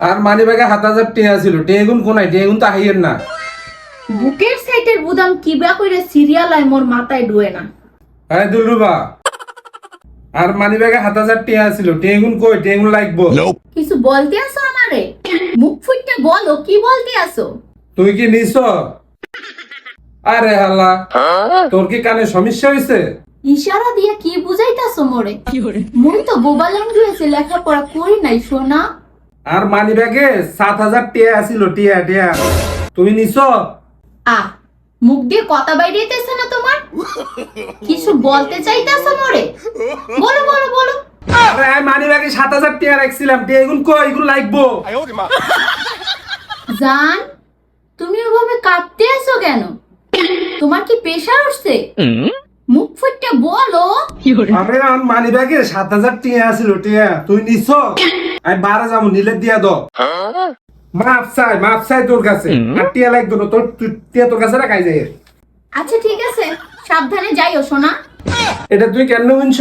আর মানি ব্যাগে হাত হাজার টিয়া ছিল। টিয়াগুন কোনায়? টিয়াগুন তো হাইয়ের না। বুকের সাইটের বুদাম কিবা কইরে সিরিয়াল আয় মোর মাথায় ডুয়ে না। হ্যাঁ দুলরুবা আর মানি ব্যাগে হাত হাজার টিয়া ছিল। টিয়াগুন কই? টিয়াগুন লাগবো। কিছু বলতে আসো আমারে? মুখ ফুটতে বলো কি বলতে আসো তুই কি নিছ? আরে হাল্লা তোর কি কানে সমস্যা হয়েছে ইশারা দিয়ে কি বুঝাইতাছো মোরে? মুই তো বোবা ল্যাঙ্গুয়েজে লেখাপড়া করি নাই সোনা। আর মানি ব্যাগে সাত হাজার টিয়া ছিল টিয়া টিয়া। তুমি নিছ? আ মুখ দিয়ে কথা বাইরেতেছে না তোমার? কিছু বলতে চাইতাছো মোরে? বলো বলো বলো। আরে মানি ব্যাগে সাত হাজার টিয়া রাখছিলাম। টিয়াগুন কই? এগুলো লাগবো। জান তুমি ওভাবে কাঁপতে আছো কেন? তোমার কি প্রেশার উঠছে? মুখ ফুটতে বলো। আরে আমার মানি ব্যাগে সাত হাজার টিয়া ছিল টিয়া। তুই নিছ? আমি বারো যাব নিলে দিয়া দ। মাপ চাই মাপ চাই তোর কাছে। আর টিয়া লাগতো না তোর টিয়া তোর কাছে রাখাই যায়। আচ্ছা ঠিক আছে। সাবধানে যাইও সোনা। এটা তুই কেন শুনছ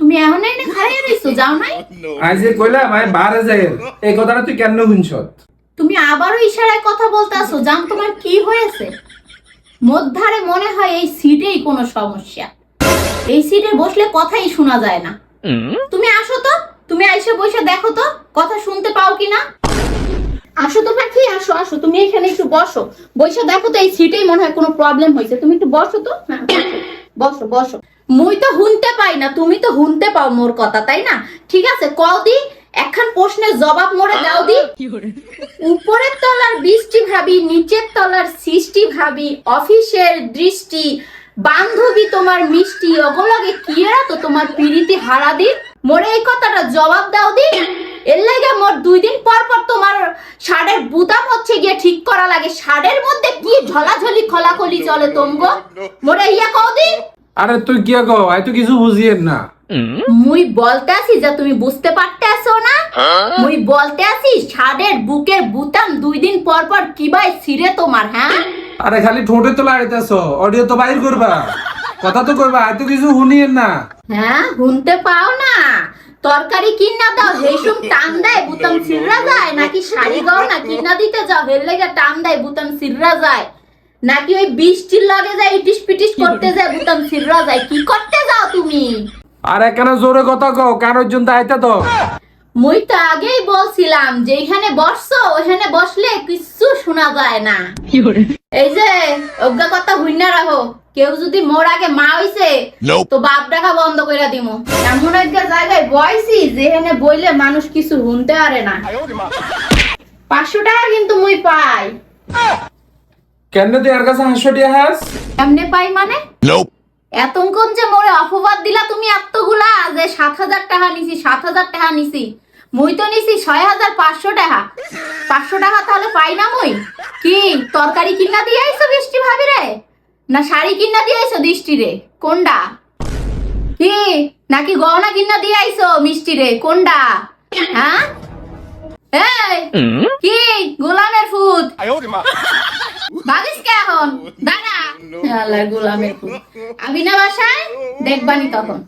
তুমি এখন এনে খাইয়ে রইছো যাও নাই? আজ যে কইলাম আমি বারে যাই। এই কথাটা তুই কেন শুনছ তুমি আবারও ইশারায় কথা বলতে আসো জান তোমার কি হয়েছে? মধ্যারে মনে হয় এই সিটেই কোনো সমস্যা। এই সিটে বসলে কথাই শোনা যায় না। তুমি আসো তো। তুমি আইসে বসে দেখো তো কথা শুনতে পাও কি না আসো তো পাখি আসো আসো তুমি এখানে একটু বসো। বসে দেখো তো এই সিটেই মনে হয় কোনো প্রবলেম হয়েছে। তুমি একটু বসো তো। হ্যাঁ বসো, বসো মুই তো হুনতে পাই না তুমি তো হুনতে পাও মোর কথা তাই না? ঠিক আছে কও দি একখান প্রশ্নের জবাব মোরে দাও দি। উপরের তলার বৃষ্টি ভাবি নিচের তলার সৃষ্টি ভাবি অফিসের দৃষ্টি বান্ধবী তোমার মিষ্টি অগলগে কিয়েরা তো তোমার পিড়িতি হারা দি মোরে এই কথাটা জবাব দাও দি। এর লাগে মোর দুই দিন পর পর তোমার শাড়ের বুতাম হচ্ছে গিয়ে ঠিক করা লাগে। শাড়ের মধ্যে কি ঝলাঝলি খলাখলি চলে তোমগো? মোরে ইয়া কও দি। আরে তুই কি কো আই তো কিছু বুঝিয়েন না। মুই বলতে আসি যে তুমি বুঝতে পারতে আসো না। মুই বলতে আসি শাড়ের বুকের বুতাম দুই দিন পর পর কিবাই ছিঁড়ে তোমার হ্যাঁ? আরে খালি ঠোঁটে তো লাগাইতেছ অডিও তো বাইর করবা। কথা তো করবা আই তো কিছু শুনিয়েন না। হ্যাঁ শুনতে পাও না। তরকারি কিনা দাও হেসুম টান দেয় বুতাম সিররা যায়। নাকি শাড়ি গাও না কিনা দিতে যাও হের লেগে টান দেয় বুতাম সিররা যায়। নাকি ওই বৃষ্টির লগে যায় ইটিস পিটিস করতে যায় বুতাম সিররা যায়। কি করতে যাও তুমি? আর কেন জোরে কথা কও? কারোর জন্য আইতা তো। মুই তো আগেই বলছিলাম যে এখানে বসছো ওখানে বসলে কিছু শোনা যায় না। এই যে অজ্ঞা কথা হুইনা রাখো কেউ যদি মোর আগে মা হইছে তো বাপ ডাকা বন্ধ কইরা দিমু। এমন একটা জায়গায় বয়সি যেখানে বইলে মানুষ কিছু শুনতে পারে না। পাঁচশো টাকা কিন্তু মুই পাই। কেন তুই আর কাছে হাসো টিয়া হাস? এমনে পাই মানে? এতক্ষণ যে মোরে অপবাদ দিলা তুমি এতগুলা যে সাত হাজার টাকা নিছি সাত হাজার টাকা নিছি। মুই তো নিছি ছয় হাজার পাঁচশো টাকা। পাঁচশো টাকা তাহলে পাই না মুই? কি তরকারি কিনা দিয়ে আইছো বৃষ্টি ভাবি রে? না শাড়ি কিনা দিয়ে আইছো দৃষ্টি রে? কোনটা কি নাকি গহনা কিনা দিয়ে আইছো মিষ্টি রে? কোনটা হ্যাঁ? কি গোলামের ফুট। ভাবিস কে এখন? দাঁড়া আল্লাহ গোলামের আমি না বাসায়? দেখবানি তখন।